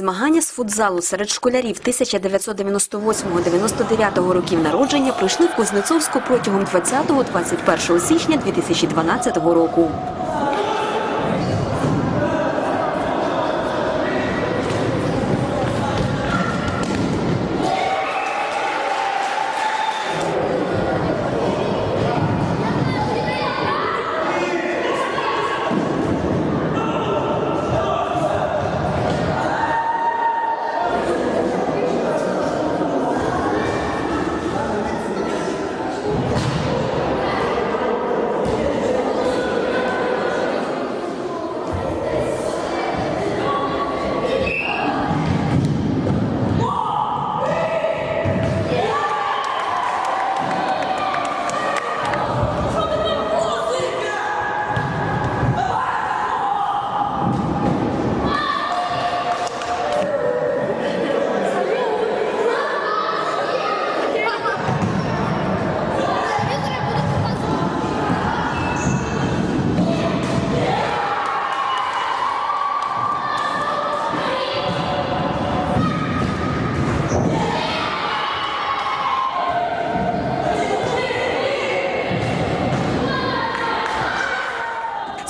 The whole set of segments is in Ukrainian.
Змагання з футзалу серед школярів 1998-99 років народження пройшли в Кузнецовську протягом 20-21 січня 2012 року.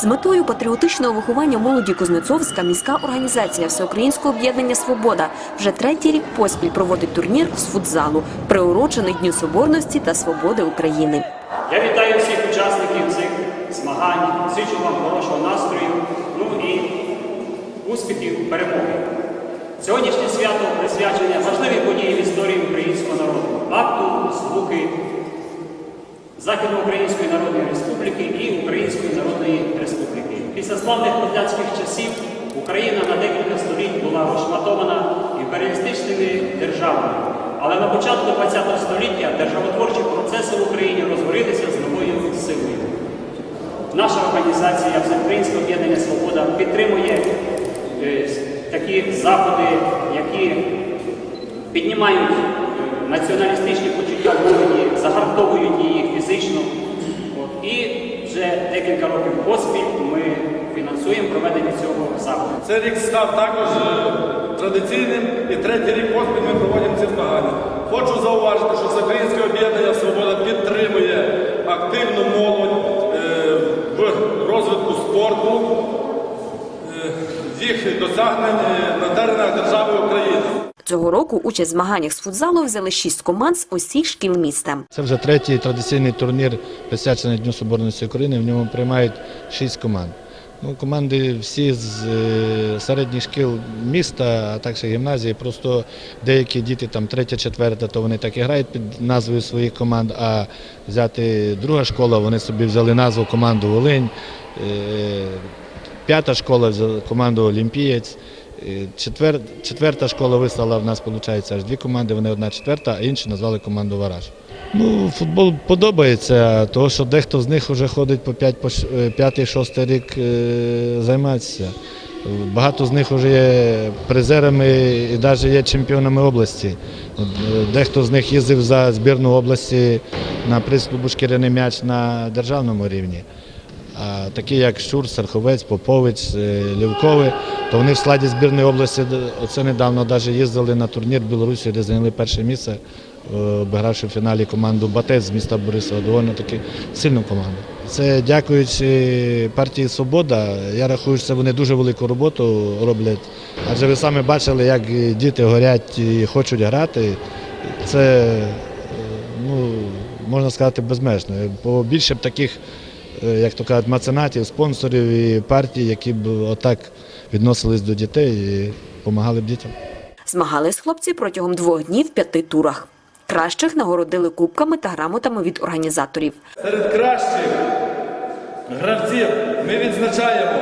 З метою патріотичного виховання молоді Кузнецовська міська організація Всеукраїнського об'єднання Свобода вже третій рік поспіль проводить турнір з футзалу, приурочений Дню Соборності та Свободи України. Я вітаю всіх учасників цих змагань, зичу вам хорошого настрою, ну і успіхів, перемоги. Сьогоднішнє свято присвячене важливій події в історії українського народу, акту звуки Західноукраїнської Народної Республіки і Української Народної Республіки. Після славних козацьких часів Україна на декілька століть була розшматована імперіалістичними державами. Але на початку ХХ століття державотворчі процеси в Україні розгорілися з новою силою. Наша організація Всеукраїнське об'єднання Свобода підтримує е, такі заходи, які піднімають е, націоналістичні почуття в її фізично. От. І вже декілька років поспіль ми фінансуємо проведення цього заходу. Цей рік став також е, традиційним і третій рік поспіль ми проводимо ці змагання. Хочу зауважити, що Всеукраїнське об'єднання Свобода підтримує активну молодь е, в розвитку спорту, е, їх досягнень на теренах держави. Цього року участь в змаганнях з футзалу взяли шість команд з усіх шкіл міста. Це вже третій традиційний турнір, присвячений Дню Соборності України. В ньому приймають шість команд. Ну, команди всі з е, середніх шкіл міста, а також гімназії. Просто деякі діти, там третя, четверта, то вони так і грають під назвою своїх команд. А взяти друга школа, вони собі взяли назву команду Волинь. Е, П'ята школа команду Олімпієць. Е, Четвер, четверта школа вислала в нас, виходить, аж дві команди, вони одна четверта, а інші назвали команду Вараж. Ну, футбол подобається, тому що дехто з них вже ходить по 5 по 5-6 рік е, займатися. Багато з них вже є призерами і навіть є чемпіонами області. Е, Дехто з них їздив за збірну області на прислубу шкіряний м'яч на державному рівні. А такі як Щур, Сарховець, Попович, е, Лівкови, то вони в складі збірної області оце недавно навіть їздили на турнір Білорусі, де зайняли перше місце, е, обігравши в фіналі команду Батець з міста Борисова, доволі таки сильну команду. Це дякуючи партії Свобода. Я рахую, що вони дуже велику роботу роблять. Адже ви самі бачили, як діти горять і хочуть грати. Це е, ну, можна сказати безмежно. Бо більше б таких як то кажуть, меценатів, спонсорів і партій, які б отак відносились до дітей і допомагали б дітям. Змагались хлопці протягом двох днів в п'яти турах. Кращих нагородили кубками та грамотами від організаторів. Серед кращих гравців ми відзначаємо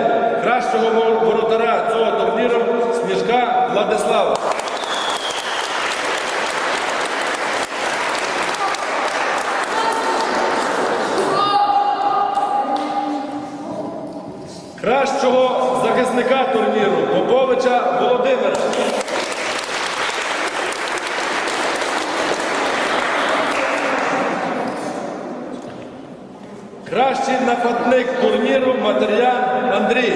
кращого вор- воротаря цього турніру Сніжка Владислава. Володимира. Кращий нападник турніру Матеріан Андрій.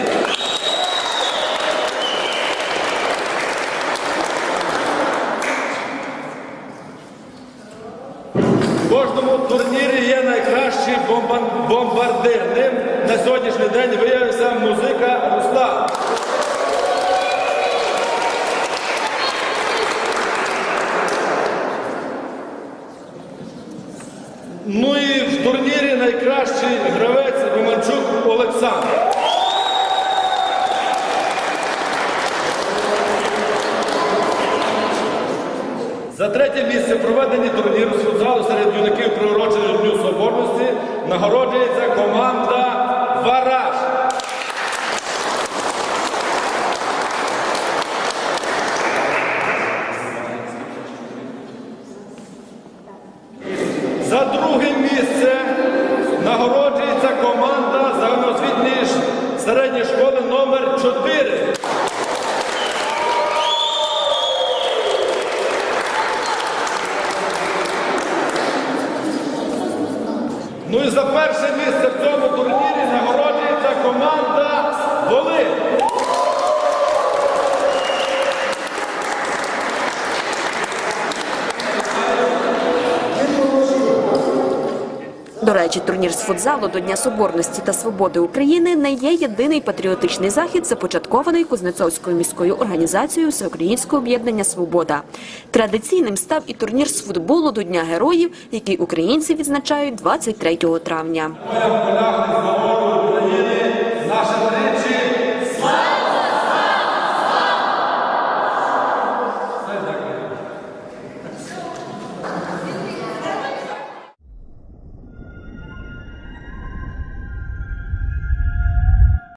В кожному турнірі є найкращий бомбардир. Ним на сьогоднішній день виявив За третє місце в проведенні турніру з серед юнаків приуроченого Дню Соборності нагороджується команда Вараж. За друге місце нагороджується команда загальноосвітньої середньої школи номер 4. Ну і за перше місце в цьому турнірі нагороджується команда Волинь. До речі, турнір з футзалу до Дня Соборності та Свободи України не є єдиний патріотичний захід, започаткований Кузнецовською міською організацією Всеукраїнського об'єднання Свобода. Традиційним став і турнір з футболу до Дня Героїв, який українці відзначають 23 травня.